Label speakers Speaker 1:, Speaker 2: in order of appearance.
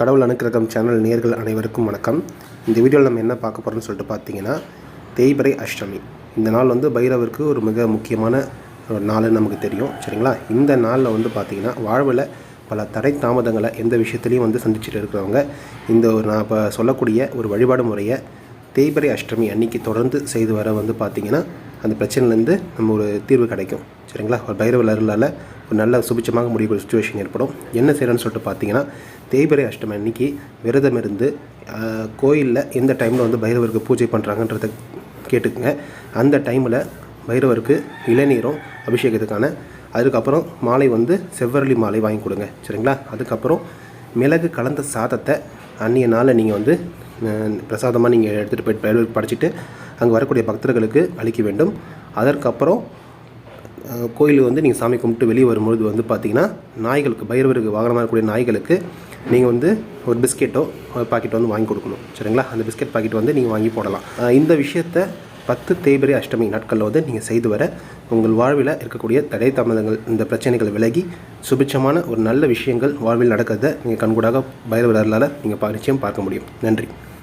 Speaker 1: கடவுள் அனுக்கிரகம் சேனல் நேர்கள் அனைவருக்கும் வணக்கம். இந்த வீடியோவில் நம்ம என்ன பார்க்க போகிறோம்னு சொல்லிட்டு பார்த்தீங்கன்னா தேய்பிரை அஷ்டமி. இந்த நாள் வந்து பைரவருக்கு ஒரு மிக முக்கியமான ஒரு நாள்னு நமக்கு தெரியும். சரிங்களா? இந்த நாளில் வந்து பார்த்திங்கன்னா வாழ்வில் பல தடை தாமதங்களை எந்த விஷயத்துலையும் வந்து சந்திச்சுட்டு இருக்கிறவங்க இந்த ஒரு நான் இப்போ சொல்லக்கூடிய ஒரு வழிபாடு முறையை தேய்பிரை அஷ்டமி அன்னைக்கு தொடர்ந்து செய்து வர வந்து பார்த்திங்கன்னா அந்த பிரச்சனைலேருந்து நம்ம ஒரு தீர்வு கிடைக்கும். சரிங்களா? ஒரு பைரவர் அருளால் ஒரு நல்ல சுபிச்சமாக முடியக்கூடிய சுச்சுவேஷன் ஏற்படும். என்ன செய்யணும்னு சொல்லிட்டு பார்த்தீங்கன்னா தேய்பிரை அஷ்டமி அன்னைக்கு விரதம் இருந்து கோயிலில் எந்த டைமில் வந்து பைரவருக்கு பூஜை பண்ணுறாங்கன்றத கேட்டுக்குங்க. அந்த டைமில் பைரவருக்கு இளநீரும் அபிஷேகத்துக்கான அதுக்கப்புறம் மாலை வந்து செவ்வரளி மாலை வாங்கி கொடுங்க. சரிங்களா? அதுக்கப்புறம் மிளகு கலந்த சாதத்தை அன்றைய நாளில் நீங்கள் வந்து பிரசாதமாக நீங்கள் எடுத்துகிட்டு போய் பைரவருக்கு படைச்சிட்டு அங்கே வரக்கூடிய பக்தர்களுக்கு அளிக்க வேண்டும். அதற்கப்புறம் கோயில் வந்து நீங்கள் சாமி கும்பிட்டு வெளியே வரும்பொழுது வந்து பார்த்தீங்கன்னா நாய்களுக்கு பைரவருக்கு வாகனமாக இருக்கக்கூடிய நாய்களுக்கு நீங்கள் வந்து ஒரு பிஸ்கெட்டோ ஒரு பாக்கெட் வந்து வாங்கி கொடுக்கணும். சரிங்களா? அந்த பிஸ்கெட் பாக்கெட் வந்து நீங்கள் வாங்கி போடலாம். இந்த விஷயத்தை பத்து தேய்பிரை அஷ்டமி நாட்களில் வந்து நீங்கள் செய்து வர உங்கள் வாழ்வில் இருக்கக்கூடிய தடை தாமதங்கள் இந்த பிரச்சனைகள் விலகி சுபிட்சமான ஒரு நல்ல விஷயங்கள் வாழ்வில் நடக்கிறத நீங்கள் கண்கூடாக பைரவர் அருளால் நீங்கள் நிச்சயம் பார்க்க முடியும். நன்றி.